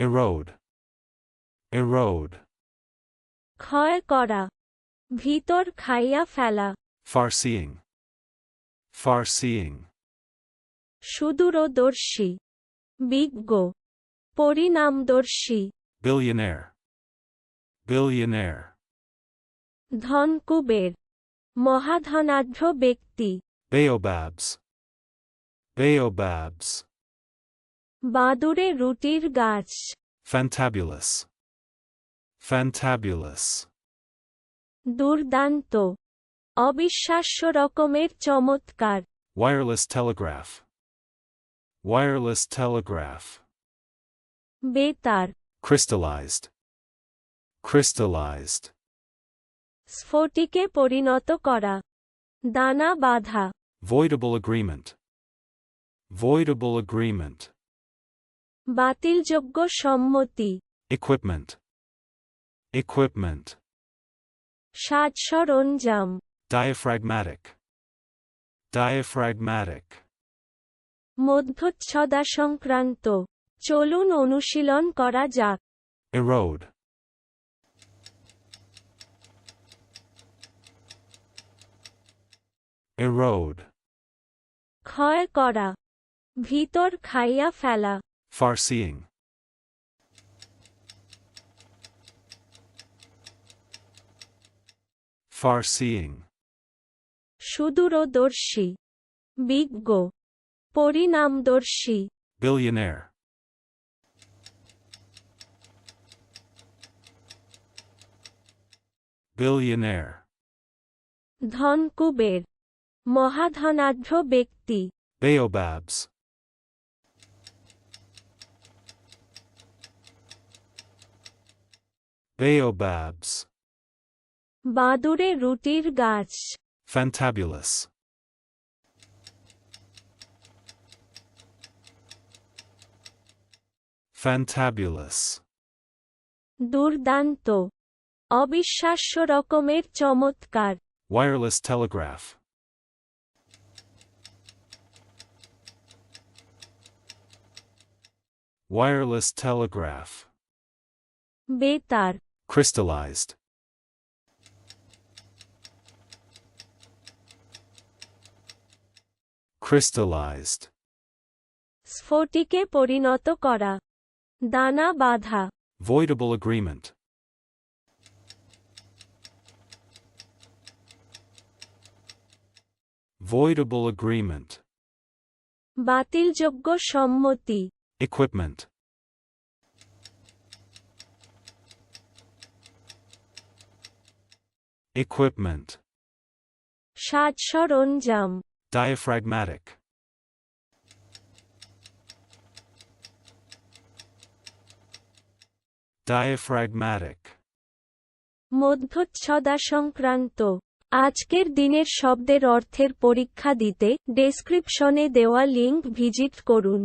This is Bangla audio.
erode, erode, ক্ষয় করা ভিতর খাইয়া ফেলা far seeing, far seeing, সুদূরদর্শী বিজ্ঞ পরিণামদর্শী billionaire, billionaire, ধনকুবের মহাধনাঢ্য ব্যক্তি baobabs, baobabs, বাদুড়ে রুটির গাছ fantabulous, fantabulous, দুর্দান্ত অবিশ্বাস্য রকমের চমৎকার wireless telegraph, wireless telegraph, বেতার crystallized, crystallized, স্ফটিকে পরিণত করা দানা বাঁধা voidable agreement, voidable agreement, বাতিলযোগ্য সম্মতি equipment, equipment, সাজ সরঞ্জাম diaphragmatic, diaphragmatic, মধ্যচ্ছদা সংক্রান্ত চলুন অনুশীলন করা যাক erode, erode, ক্ষয় করা ভিতর খাইয়া ফেলা far seeing, far seeing, সুদূরদর্শী বিজ্ঞ পরিণামদর্শী billionaire, billionaire, ধনকুবের মহাধনাঢ্য ব্যক্তি baobabs, Baobabs, বাদুড়ে রুটির গাছ fantabulous, fantabulous, দুর্দান্ত অবিশ্বাস্য রকমের চমৎকার wireless telegraph, wireless telegraph, বেতার crystallized, crystallized, স্ফটিকে পরিণত করা দানা বাঁধা voidable agreement, voidable agreement, বাতিলযোগ্য সম্মতি equipment, equipment, সাজ সরঞ্জাম। Diaphragmatic, diaphragmatic, মধ্যচ্ছদা সংক্রান্ত। আজকের দিনের শব্দের অর্থের পরীক্ষা দিতে ডেসক্রিপশনে দেওয়া লিংক ভিজিট করুন।